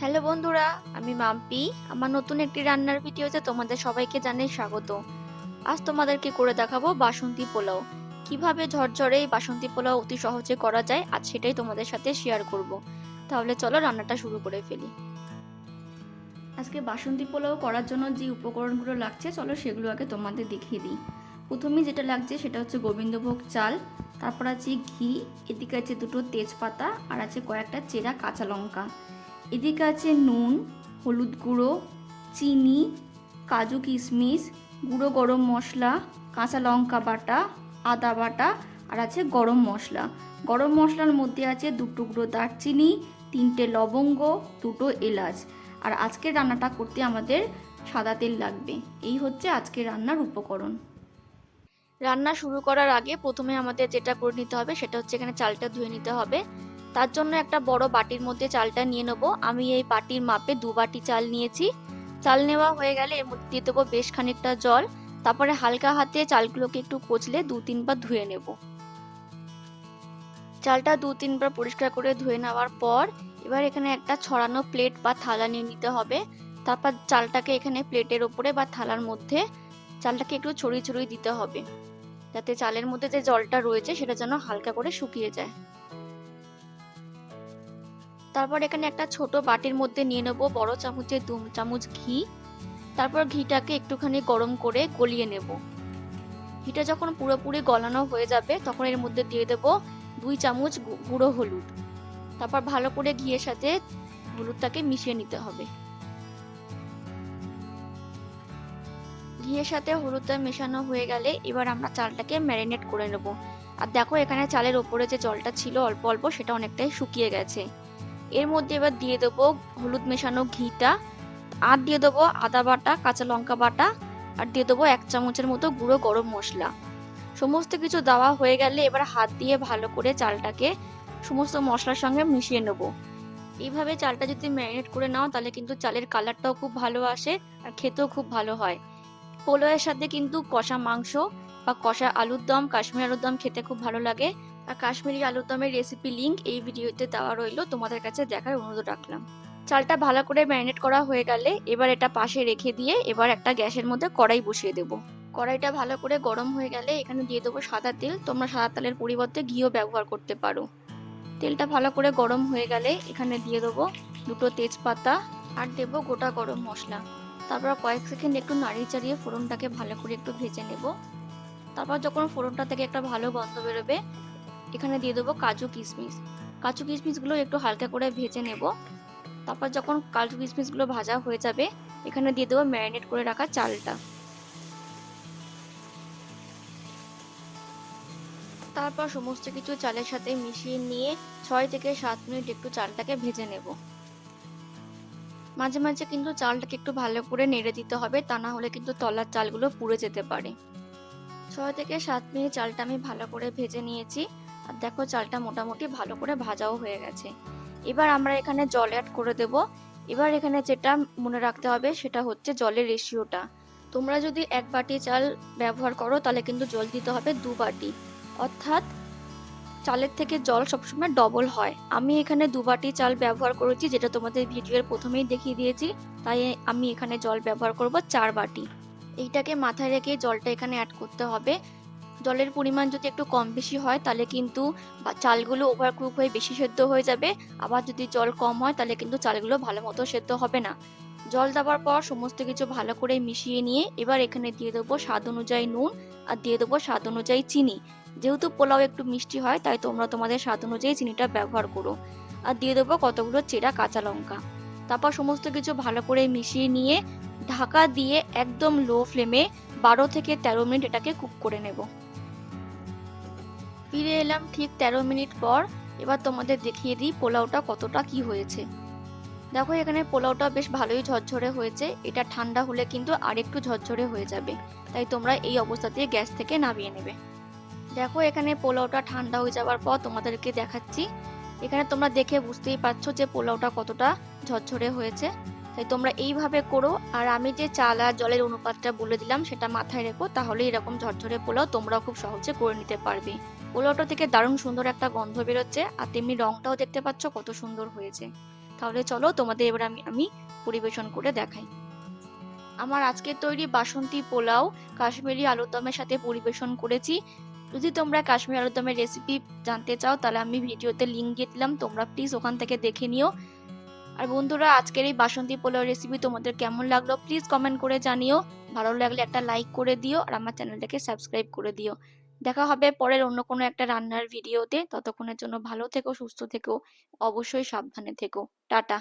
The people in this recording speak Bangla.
হ্যালো বন্ধুরা, আমি মাম্পি। আমার নতুন একটি রান্নার ভিডিওতে তোমাদের সবাইকে জানাই স্বাগত। আজ তোমাদেরকে করে দেখাবো বাসন্তী পোলাও। কীভাবে ঝরঝরে এই বাসন্তী পোলাও অতি সহজে করা যায়, আজ সেটাই তোমাদের সাথে শেয়ার করব। তাহলে চলো রান্নাটা শুরু করে ফেলি। আজকে বাসন্তী পোলাও করার জন্য যে উপকরণগুলো লাগছে, চলো সেগুলো আগে তোমাদের দেখিয়ে দিই। প্রথমেই যেটা লাগছে সেটা হচ্ছে গোবিন্দভোগ চাল, তারপর আছে ঘি, এদিকে আছে দুটো তেজপাতা, আর আছে কয়েকটা চেরা কাঁচা লঙ্কা। এদিকে আছে নুন, হলুদ গুঁড়ো, চিনি, কাজু কিশমিশ, গুঁড়ো গরম মশলা, কাঁচা লঙ্কা বাটা, আদা বাটা, আর আছে গরম মশলা। গরম মশলার মধ্যে আছে দু টুকরো দারচিনি, তিনটে লবঙ্গ, দুটো এলাচ। আর আজকের রান্নাটা করতে আমাদের সাদা তেল লাগবে। এই হচ্ছে আজকের রান্নার উপকরণ। রান্না শুরু করার আগে প্রথমে আমাদের যেটা করে নিতে হবে সেটা হচ্ছে এখানে চালটা ধুয়ে নিতে হবে। তার জন্য একটা বড় বাটির মধ্যে চালটা নিয়ে নেব। আমি এই বাটির মাপে দু বাটি চাল নিয়েছি। চাল নেওয়া হয়ে গেলে এর মধ্যে দিয়ে দেবো বেশ খানিকটা জল। তারপরে হালকা হাতে চালগুলোকে একটু কচলে দু তিনবার ধুয়ে নেব। চালটা দু তিনবার পরিষ্কার করে ধুয়ে নেওয়ার পর এবার এখানে একটা ছড়ানো প্লেট বা থালা নিয়ে নিতে হবে। তারপর চালটাকে এখানে প্লেটের ওপরে বা থালার মধ্যে চালটাকে একটু ছড়িয়ে ছড়িয়ে দিতে হবে। যাতে চালের মধ্যে যে জলটা রয়েছে সেটা যেন হালকা করে শুকিয়ে যায়। তারপর এখানে একটা ছোট বাটির মধ্যে নিয়ে নেব, বড় চামচের দু চামচ ঘি। তারপর ঘিটাকে একটুখানি গরম করে গলিয়ে নেব। ঘিটা যখন পুরোপুরি গলানো হয়ে যাবে, তখন এর মধ্যে দিয়ে দেব দুই চামচ গুঁড়ো হলুদ। তারপর ভালো করে ঘিয়ের সাথে হলুদটাকে মিশিয়ে নিতে হবে। ঘিয়ের সাথে হলুদটা মেশানো হয়ে গেলে এবার আমরা চালটাকে ম্যারিনেট করে নেব। আর দেখো এখানে চালের ওপরে যে জলটা ছিল অল্প অল্প, সেটা অনেকটাই শুকিয়ে গেছে। এর মধ্যে এবার দিয়ে দেবো হলুদ মেশানো ঘিটা, আর দিয়ে দেবো আদা বাটা, কাঁচা লঙ্কা বাটা, আর দিয়ে দেবো এক চামচের মতো গুঁড়ো গরম মশলা। সমস্ত কিছু দেওয়া হয়ে গেলে এবার হাত দিয়ে ভালো করে চালটাকে সমস্ত মশলার সঙ্গে মিশিয়ে নেব। এইভাবে চালটা যদি ম্যারিনেট করে নাও, তাহলে কিন্তু চালের কালারটাও খুব ভালো আসে আর খেতেও খুব ভালো হয়। পোলোয়ের সাথে কিন্তু কষা মাংস বা কষা আলুর দম, কাশ্মীর আলুর দম খেতে খুব ভালো লাগে। আর কাশ্মীরি আলুর দমের রেসিপি লিঙ্ক এই ভিডিওতে দেওয়া রইল, তোমাদের কাছে দেখার অনুরোধ রাখলাম। চালটা ভালো করে ম্যারিনেট করা হয়ে গেলে এবার এটা পাশে রেখে দিয়ে এবার একটা গ্যাসের মধ্যে কড়াই বসিয়ে দেবো। কড়াইটা ভালো করে গরম হয়ে গেলে এখানে দিয়ে দেবো সাদা তেল। তোমরা সাদা তেলের পরিবর্তে ঘিও ব্যবহার করতে পারো। তেলটা ভালো করে গরম হয়ে গেলে এখানে দিয়ে দেবো দুটো তেজপাতা আর দেবো গোটা গরম মশলা। তারপর কয়েক সেকেন্ড একটু নাড়িয়ে চাড়িয়ে ফোড়নটাকে ভালো করে একটু ভেজে নেব। তারপর যখন ফোড়নটা থেকে একটা ভালো গন্ধ বেরোবে, এখানে দিয়ে দেবো কাজু কিশমিশ। কাজু কিশমিশগুলো একটু হালকা করে ভেজে নেব। তারপর যখন কাজু কিশমিশগুলো ভাজা হয়ে যাবে, এখানে দিয়ে দেবো ম্যারিনেট করে রাখা চালটা। তারপর সমস্ত কিছু চালের সাথে মিশিয়ে নিয়ে ছয় থেকে সাত মিনিট একটু চালটাকে ভেজে নেব। মাঝে মাঝে কিন্তু চালটাকে একটু ভালো করে নেড়ে দিতে হবে, তা না হলে কিন্তু তলার চালগুলো পুড়ে যেতে পারে। ছয় থেকে সাত মিনিট চালটা আমি ভালো করে ভেজে নিয়েছি। আর দেখো চালটা মোটামুটি ভালো করে ভাজাও হয়ে গেছে। এবার আমরা এখানে জল অ্যাড করে দেব। এবার এখানে যেটা মনে রাখতে হবে সেটা হচ্ছে জলের রেশিওটা তোমরা যদি এক বাটি চাল ব্যবহার করো তাহলে কিন্তু জল দিতে হবে দু বাটি। অর্থাৎ চালের থেকে জল সবসময় ডবল হয়। আমি এখানে দু বাটি চাল ব্যবহার করেছি, যেটা তোমাদের ভিডিওর প্রথমেই দেখিয়ে দিয়েছি। তাই আমি এখানে জল ব্যবহার করব চার বাটি। এইটাকে মাথায় রেখে জলটা এখানে অ্যাড করতে হবে। জলের পরিমাণ যদি একটু কম বেশি হয়, তাহলে কিন্তু চালগুলো ওভার কুক হয়ে বেশি সেদ্ধ হয়ে যাবে। আবার যদি জল কম হয়, তাহলে কিন্তু চালগুলো ভালো মতো সেদ্ধ হবে না। জল দেওয়ার পর সমস্ত কিছু ভালো করে মিশিয়ে নিয়ে এবার এখানে দিয়ে দেবো স্বাদ অনুযায়ী নুন আর দিয়ে দেবো স্বাদ অনুযায়ী চিনি। যেহেতু পোলাও একটু মিষ্টি হয়, তাই তোমরা তোমাদের স্বাদ অনুযায়ী চিনিটা ব্যবহার করো। আর দিয়ে দেবো কতগুলো চেরা কাঁচা লঙ্কা। তারপর সমস্ত কিছু ভালো করে মিশিয়ে নিয়ে ঢাকা দিয়ে একদম লো ফ্লেমে বারো থেকে তেরো মিনিট এটাকে কুক করে নেব। ফিরে এলাম ঠিক তেরো মিনিট পর। এবার তোমাদের দেখিয়ে দিই পোলাওটা কতটা কি হয়েছে। দেখো এখানে পোলাওটা বেশ ভালোই ঝরঝরে হয়েছে। এটা ঠান্ডা হলে কিন্তু আরেকটু ঝরঝরে হয়ে যাবে। তাই তোমরা এই অবস্থাতে গ্যাস থেকে নামিয়ে নেবে। দেখো এখানে পোলাওটা ঠান্ডা হয়ে যাওয়ার পর তোমাদেরকে দেখাচ্ছি। এখানে তোমরা দেখে বুঝতেই পারছ যে পোলাওটা কতটা ঝরঝরে হয়েছে। তাই তোমরা এইভাবে করো। আর আমি যে চাল আর জলের অনুপাতটা বলে দিলাম, সেটা মাথায় রেখো। তাহলে এরকম ঝরঝরে পোলাও তোমরাও খুব সহজে করে নিতে পারবে। পোলাওটা থেকে দারুণ সুন্দর একটা গন্ধ বেরোচ্ছে, আর তেমনি রংটাও দেখতে পাচ্ছ কত সুন্দর হয়েছে। তাহলে চলো তোমাদের এবার আমি আমি পরিবেশন করে দেখাই। আমার আজকের তৈরি বাসন্তী পোলাও কাশ্মীরি আলুর দমের সাথে পরিবেশন করেছি। যদি তোমরা কাশ্মীরি আলুর দমের রেসিপি জানতে চাও, তাহলে আমি ভিডিওতে লিঙ্ক দিয়ে দিলাম। তোমরা প্লিজ ওখান থেকে দেখে নিও। আর বন্ধুরা, আজকের এই বাসন্তী পোলাও রেসিপি তোমাদের কেমন লাগল প্লিজ কমেন্ট করে জানিও। ভালো লাগলে একটা লাইক করে দিও আর আমার চ্যানেলটাকে সাবস্ক্রাইব করে দিও। দেখা হবে পরের অন্য কোনো একটা রান্নার ভিডিওতে ততক্ষণের জন্য ভালো থেকো, সুস্থ থেকো, অবশ্যই সাবধানে থেকো। টাটা।